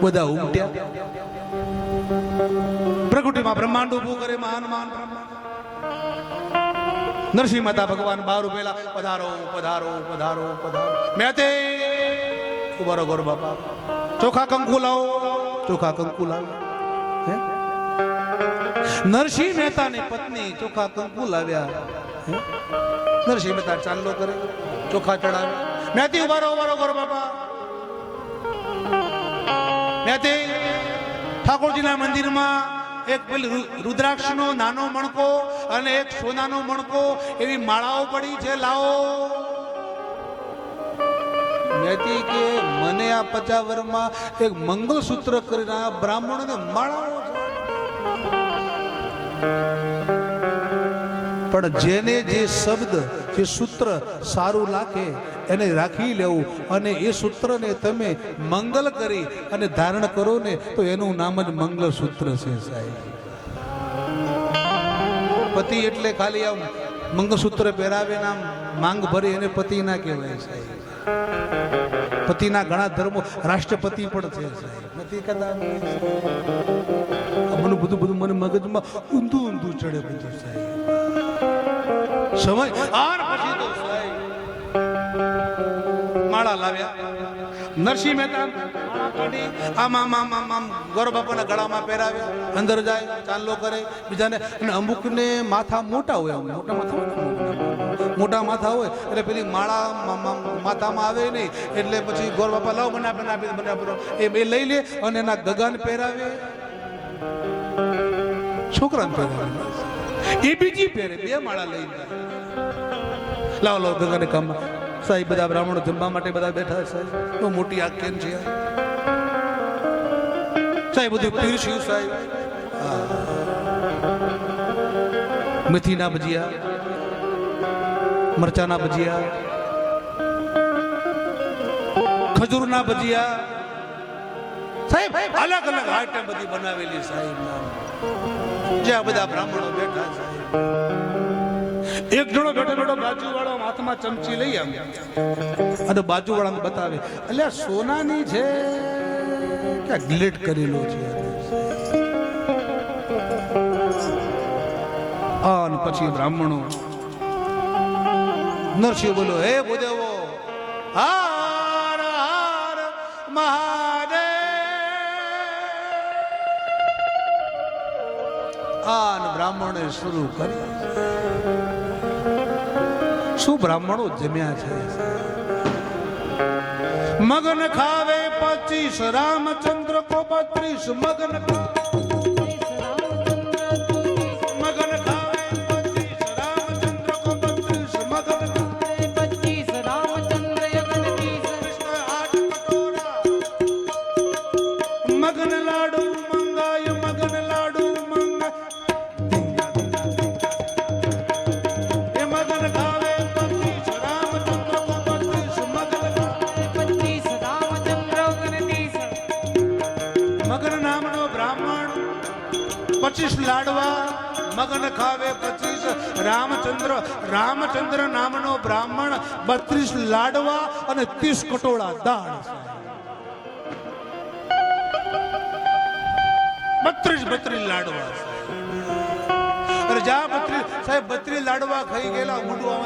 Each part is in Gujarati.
બધા ઉમટ્યા. પ્રકૃતિમાં બ્રહ્માંડ ઊભું કરે, મહાન મહાન નરસિંહ માતા ભગવાન બાર પેલા પધારો પધારો પધારો પધારો. મેં તે ઉભારો ગોર બાપા. ચોખા કંકુ લાવો. ચોખા કંકુ લાવો. નરસિંહ નરસિંહ મહેતાની પત્ની ચોખા કંકુ લાવ્યા. નરસિંહ મહેતા ચાંદલો કરે, ચોખા ચડાવે. મેં ઉભારો ઉભારો ગોર બાપા. મેથી ઠાકોરજીના મંદિરમાં એક પેલી રુદ્રાક્ષનો નાનો મણકો અને એક સોનાનો મણકો એવી માળાઓ પડી છે, લાવો. મેતી કે મને આ પચાવરમાં એક મંગળસૂત્ર કરીને આ બ્રાહ્મણોને માળાઓ પણ જેને જે શબ્દ જે સૂત્ર સારું લાગે એને રાખી લેવું. અને એ સૂત્રને તમે મંગલ કરી અને ધારણ કરો ને તો એનું નામ જ મંગલસૂત્ર છે સાહેબ. પતિ એટલે ખાલી આમ મંગળસૂત્ર પહેરાવે ને આમ માંગ ભરી એને પતિ ના કહેવાય સાહેબ. પતિના ઘણા ધર્મો રાષ્ટ્રપતિ પણ છે સાહેબ. નથી કદાચ મને બધું બધું મને મગજમાં ઊંધું ઊંધું ચડે બધું સાહેબ. સમય લાવ્યા નરસિંહ મહેતા આમ આમ આમ આમ આમ ગૌરવ બાપાના ગળામાં પહેરાવ્યા. અંદર જાય, ચાંદલો કરે. બીજાને, અને અમુકને માથા મોટા હોય, અમુક મોટા માથા મોટા માથા હોય. એટલે પેલી માળા માથામાં આવે નહીં. એટલે પછી ગોર બાપા, લાવ બના બનાવી બના એ બે લઈ લે અને એના ગગન પહેરાવે. છોકરાને પહેરાવે. એ બીજી પહેરે, બે માળા લઈ લાવ, લાવો, ગંગાને કામમાં. સાહેબ બધા બ્રાહ્મણો જમવા માટે બધા બેઠા સાહેબ. બહુ મોટી આગ કેમ છે સાહેબ, બધું પીરસ્યું સાહેબ. મેથીના ભજીયા, મરચાના ભજીયા, ખજૂરના ભજીયા. સાહેબ અલગ અલગ આઈટમ બધી બનાવેલી સાહેબ જ્યાં બધા બ્રાહ્મણો બેઠા સાહેબ. એક જણો બેઠો બેઠો બાજુ વાળો હાથમાં ચમચી લઈ આમ અને બાજુ વાળાને બતાવે એટલે સોનાની છે કે ગ્લેટ કરેલો છે અને પછી બ્રાહ્મણો નરસિંહ બોલો, હે ભૂદેવો, હાર હાર, મહાદેવ. આન બ્રાહ્મણે શરૂ કરી શું બ્રાહ્મણો જમ્યા છે? મગન ખાવે પચીસ રામચંદ્ર કો બત્રીસ મગન મગન મગન ખાવે પચીસ. રામચંદ્ર રામચંદ્ર નામનો બ્રાહ્મણ બત્રીસ લાડવા અને ત્રીસ કટોળા દાળ. બત્રીસ બત્રીસ લાડવા. જા બત્રીસ, સાહેબ, બત્રીસ લાડવા ખાઈ ગયેલા મોઢું આમ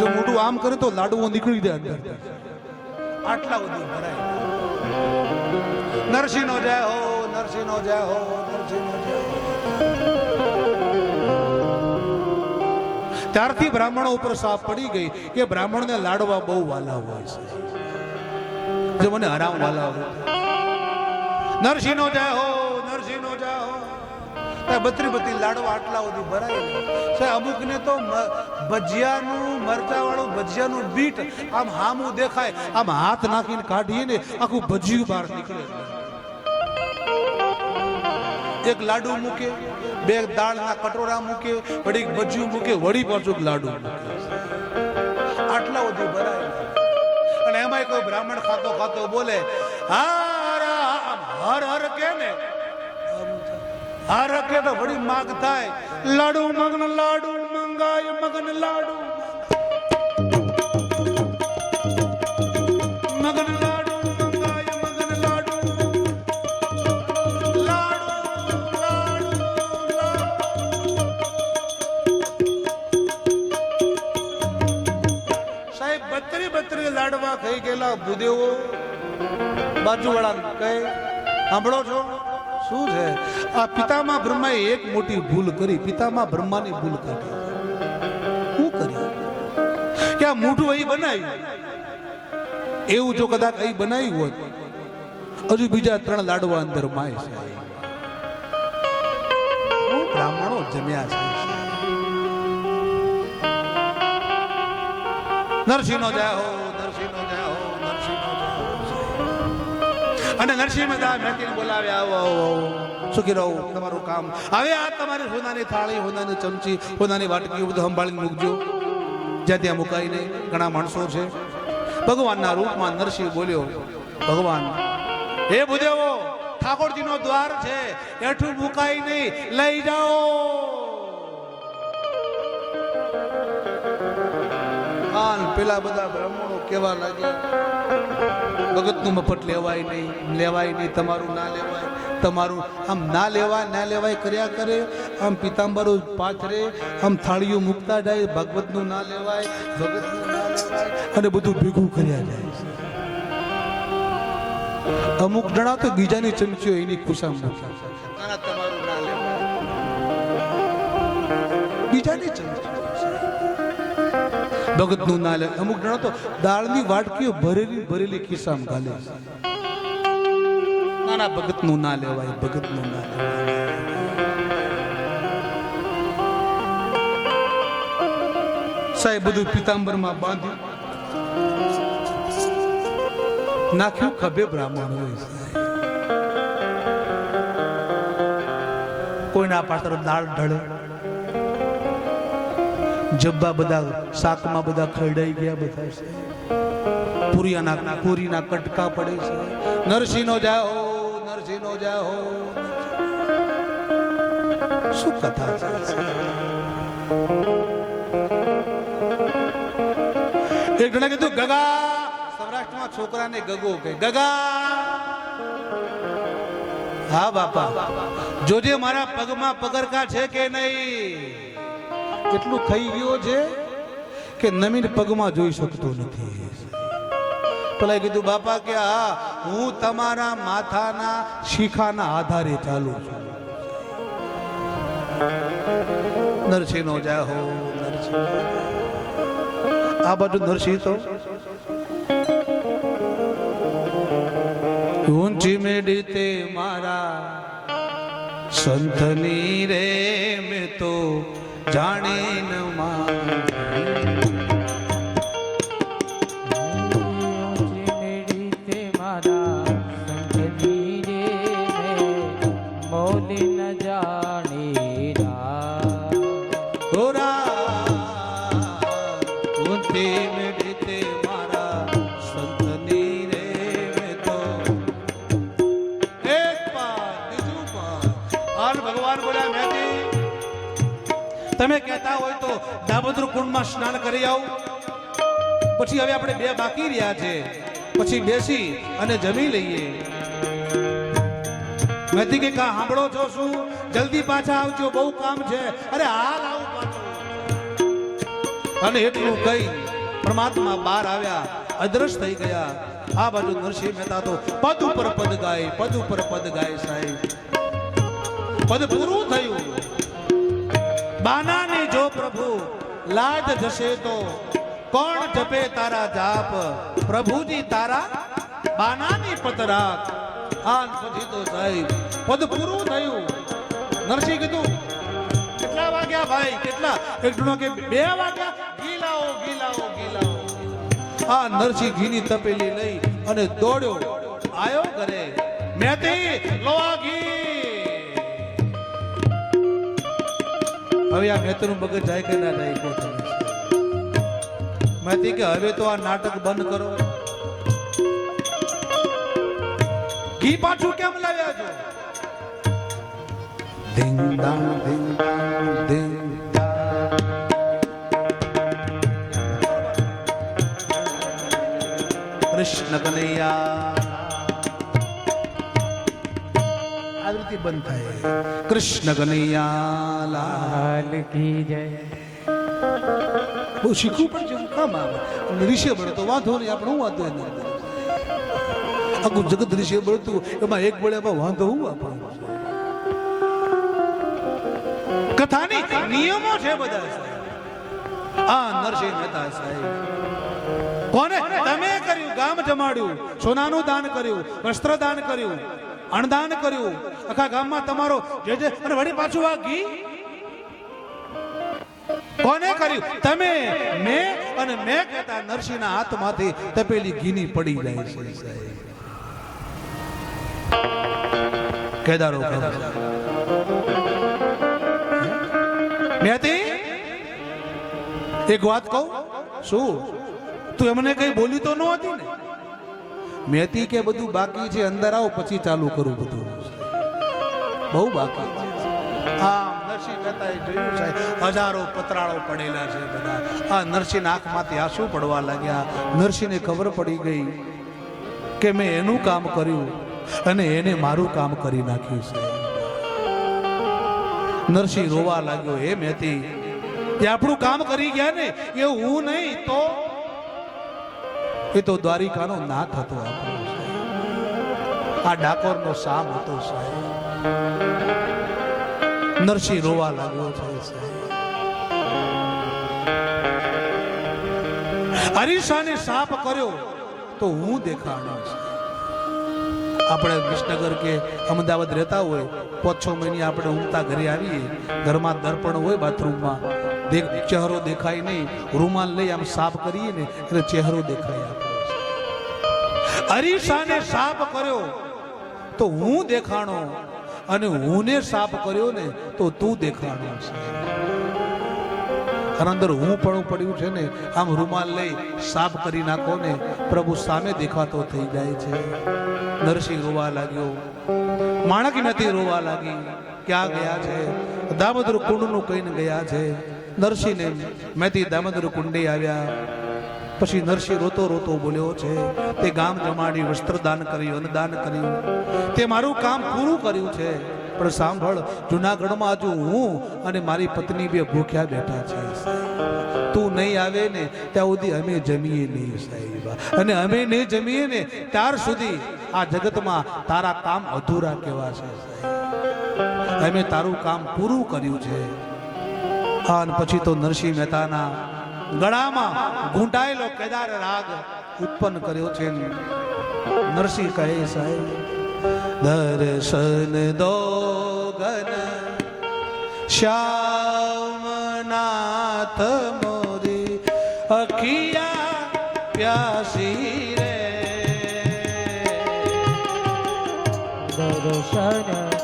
જો મોઢું આમ કરે તો લાડવો નીકળી જાય અંદર. આટલા બધું ભરાય. નરસિંહ નો જય હો નરસિંહનો જય હો નરસિંહનો જય. ત્યારથી બ્રાહ્મણો ઉપર સાપ પડી ગઈ. કે બ્રાહ્મણને લાડવા બહુ વાલા હોય છે. જે મને હરામ વાલા હોય. નરસિંહ નો જય હો બત્રી બત્રી લાડવા આટલા સુધી ભરાય સાહેબ, અમુકને તો ભજીયાનું, મરચાવાળું ભજીયાનું બીટ આમ હામું દેખાય, આમ હાથ નાખીને કાઢીએ ને આખું ભજીયું બહાર નીકળે. એક લાડુ મૂકે, બે દાળના કટોરા મૂકે, વળી ભજીયું મૂકે, વળી પાછું લાડુ મૂકે. આટલા બધું ભરાય અને એમાંય કોઈ બ્રાહ્મણ ખાતો ખાતો બોલે, હા હર હર કે ને હરકે તો વળી માગ થાય. લાડુ, મગન, લાડુ, મંગાય, મગન, લાડુ. મગન લાડુ મગન, લાડુ. સાહેબ, બત્રી બત્રી લાડવા થઈ ગયેલા ભૂદેવો. બાજુવાળા કહે, સાંભળો છો? શું છે? આ પિતામાં બ્રહ્માએ એક મોટી ભૂલ કરી, પિતામાં બ્રહ્માની ભૂલ કાઢી. શું કર્યું? કે આ મોઢું અહીં બનાવ્યું? એવું જો કદાચ અહીં બનાવ્યું હોત, હજુ બીજા ત્રણ લાડવા અંદર માય છે. બ્રાહ્મણો જમ્યા છે. નરસિંહનો જય અને નરસિંહ મહેતા મેતીને બોલાવ્યા આવો આવો આવો. સુખી રહો તમારું કામ. હવે આ તમારી હોનાની થાળી, હોનાની ચમચી, હોનાની વાટકી બધું સંભાળીને મૂકજો. જ્યાં ત્યાં મુકાઈને ઘણા માણસો છે. ભગવાનના રૂપમાં નરસિંહ બોલ્યો, ભગવાન, હે ભૂદેવો, ઠાકોરજીનો દ્વાર છે. એઠું મુકાઈ નહીં. લઈ જાઓ. પેલા બધા બ્રાહ્મણો કેવા લાગ્યા ભગતનું મફત લેવાય નહીં લેવાય નહીં તમારું ના લેવાય તમારું આમ ના લેવાય ના લેવાય કર્યા કરે આમ પિતાંબરો પાથરે આમ થાળીઓ મૂકતા જાય ભાગવતનું ના લેવાય ભગતનું ના લેવાય અને બધું ભેગું કર્યા જાય. અમુક જણા તો બીજાની ચમચીઓ એની ખુશામ મૂકે તમારું ના લેવાય. બીજાની ચમચીઓ. ભગતનું ના લે અમુક જણો તો દાળની વાટકીઓ ભરેલી ભરેલી ખિસ્સામાં ઘાલે નાના ના ભગતનું ના લેવાય ભગતનું ના લેવાય સાહેબ, બધું પિતાંબરમાં બાંધ્યું. નાખ્યું ખભે બ્રાહ્મણ હોય. કોઈના પાત્ર દાળ ઢળે. જબ્બા બધા શાકમાં બધા ખરડાઈ ગયા બધા છે. પુરિયાના પૂરીના કટકા પડે છે. નરસિંહનો જાહો નરસિંહનો જાહો શું કથા છે? એક જણા કીધું, ગગા, સૌરાષ્ટ્રમાં છોકરાને ગગો કહે. ગગા. હા, બાપા. જોજે મારા પગમાં પગરકા છે કે નહીં? એટલું થઈ ગયો છે કે નમીન પગમાં જોઈ શકતો નથી? પેલા કીધું, બાપા, કે હા, હું તમારા માથાના શીખાના આધારે ચાલુ છું. નરસિંહ નો જય હો, નરસિંહ. આ બાજુ નરસિંહ તો? ઊંચી મેડી તે મારા સંતની રે મેં તો જાણી ન મારા મોલી ન જાણી. તમે કહેતા હોય તો દામોદર કુંડમાં સ્નાન કરી આવું. પછી હવે આપણે બે બાકી રહ્યા છે. પછી બેસી અને જમી લઈએ. મેથી કે કા સાંભળો છો શું? જલ્દી પાછા આવજો, બહુ કામ છે. અરે હાલ આવું પાછો. અને એટલું કહી પરમાત્મા બહાર આવ્યા, અદ્રશ્ય થઈ ગયા. આ બાજુ નરસિંહ મહેતા તો પદ ઉપર પદ ગાય, પદ ઉપર પદ ગાય સાહેબ. પદ પૂરું થયું. બાનાની જો પ્રભુ લાજ જશે તો કોણ જપે તારા જાપ? પ્રભુજી તારા બાનાની પતરાક. આન પછી તો સાહેબ પદ પૂરું થયું. નરસિંહ કીધું, કેટલા વાગ્યા ભાઈ? કેટલા? એક જણો કે, બે વાગ્યા. ગીલાઓ ગીલાઓ લાવો લાવો આ નરસિંહ ઘીની તપેલી લઈ અને દોડ્યો. આવ્યો ઘરે. મેથી લો આ ઘી હવે આ મેતનું મગજ જાય કે ના જાય મેથી કે હવે તો આ નાટક બંધ કરો. ઘી પાછું કેમ લાવ્યા છો? દાંગ દિંગ કૃષ્ણ કનૈયા. આવી બંધ થાય. કૃષ્ણ કનૈયા લાલ કી બહુ શીખવું પણ છે કામ આવે. ઋષિ બળે તો વાંધો નહીં, આપણે હું વાંધો અંદર આખું જગત ઋષિ બળતું એમાં એક બળે એમાં વાંધો હું આપણે કથાની નિયમો છે બધા આ નરસિંહ મહેતા, સાહેબ. કોને? તમે કર્યું, ગામ જમાડ્યું, સોનાનું દાન કર્યું, વસ્ત્ર દાન કર્યું અણદાન કર્યું. આખા ગામમાં તમારો જે જે અને વળી પાછું આ ઘી? કોને કર્યું? તમે મેં અને મેં કહેતા નરસિંહના હાથમાંથી તપેલી ઘીની પડી જાય છે કેદારો મેતી એક વાત કહું? શું? તું એમને કઈ બોલી તો ન હતી ને? મેતી કે બધું બાકી છે અંદર આવો પછી ચાલુ કરું બધું. બહુ બાકી છે. આ નરસિંહ જતા જોયું છે. હજારો પતરાળો પડેલા છે બધા. આ નરસિંહ આંખમાંથી આંસુ પડવા લાગ્યા. નરસિંહને ખબર પડી ગઈ કે મેં એનું કામ કર્યું અને એને મારું કામ કરી નાખ્યું છે. નરસિંહ રોવા લાગ્યો એ મેથી, એ આપણું કામ કરી ગયા ને? એ હું નહીં, તો એ તો દ્વારિકાનો નાથ હતો આપણો. આ ડાકોરનો સામ હતો સાહેબ. નરસિંહ રોવા લાગ્યો છે હરીશાને સાપ કર્યો તો હું દેખાણો આપણે વિસનગર કે અમદાવાદ રહેતા હોય, પાંચ છ મહિને આપણે ઊંઘતા ઘરે આવીએ, ઘરમાં દર્પણ હોય બાથરૂમમાં ચહેરો દેખાય નહીં, રૂમાલ લઈ આમ સાફ કરીએ ને, એટલે ચહેરો દેખાય આપણે. અરીસાને સાફ કર્યો તો હું દેખાણો અને હુંને સાફ કર્યો ને તો તું દેખાણો છે. અંદર હું પણ પડ્યું છે ને, આમ રૂમાલ લઈ સાફ કરી નાખો ને, પ્રભુ સામે દેખાતો થઈ જાય છે. નરસિંહ રોવા લાગ્યો. માણક નથી રોવા લાગી. ક્યાં ગયા છે? દામોદર કુંડનું કહીને ગયા છે. નરસિંહને મેથી દામોદર કુંડે આવ્યા. પછી નરસિંહ રોતો રોતો બોલ્યો, છે, તે ગામ જમાડી વસ્ત્રદાન કર્યું, અન્નદાન કર્યું. તે મારું કામ પૂરું કર્યું છે, પણ સાંભળ, જુનાગઢમાં હજુ હું અને મારી પત્ની બે ભૂખ્યા બેઠા છે તું નહીં આવે ને, ત્યાં સુધી અમે જમીએ નહીં, સાહેબ. અને અમે નહીં જમીએ ને, ત્યાર સુધી આ જગતમાં તારા કામ અધૂરા કેવા છે અમે તારું કામ પૂરું કર્યું છે અને પછી તો નરસિંહ મહેતાના ગળામાં ઘૂંટાયેલો કેદાર રાગ ઉત્પન્ન કર્યો છે નરસિંહ કહે, સાહેબ, દર્શન દો ગન શ્યામનાથ મોરી અખિયા પ્યાસી રે. દર્શન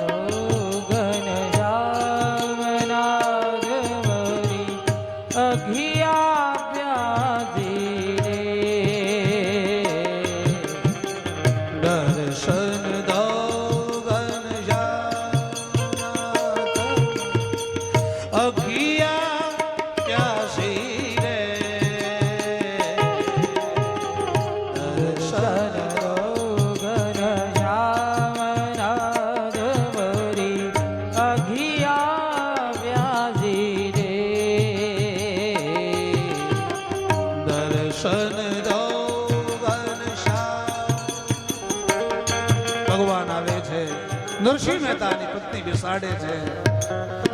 નરસિંહ મહેતાની પત્ની બેસાડે છે.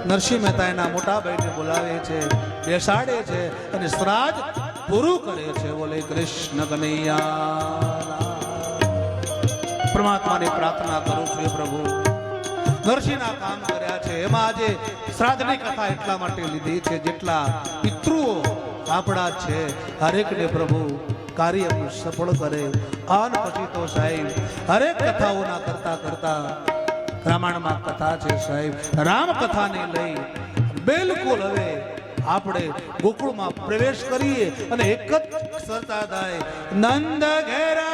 નરસિંહ મહેતા એના મોટા ભાઈને બોલાવે છે, બેસાડે છે અને શ્રાદ્ધ પૂરું કરે છે. બોલે કૃષ્ણ કનૈયા. પરમાત્માની પ્રાર્થના કરું છું પ્રભુ. નરસિંહના કામ કર્યા છે. એમાં આજે શ્રાદ્ધની કથા એટલા માટે લીધી છે જેટલા પિતૃઓ આપણા છે. હરેકને પ્રભુ કાર્ય સફળ કરે. આન પછી તો સાહેબ, હરેક કથાઓના કરતા કરતા રામાયણમાં કથા છે સાહેબ. રામ કથાને લઈ બિલકુલ હવે આપણે ગોકુળમાં પ્રવેશ કરીએ અને એક જ સરતા થાય. નંદ ઘેરા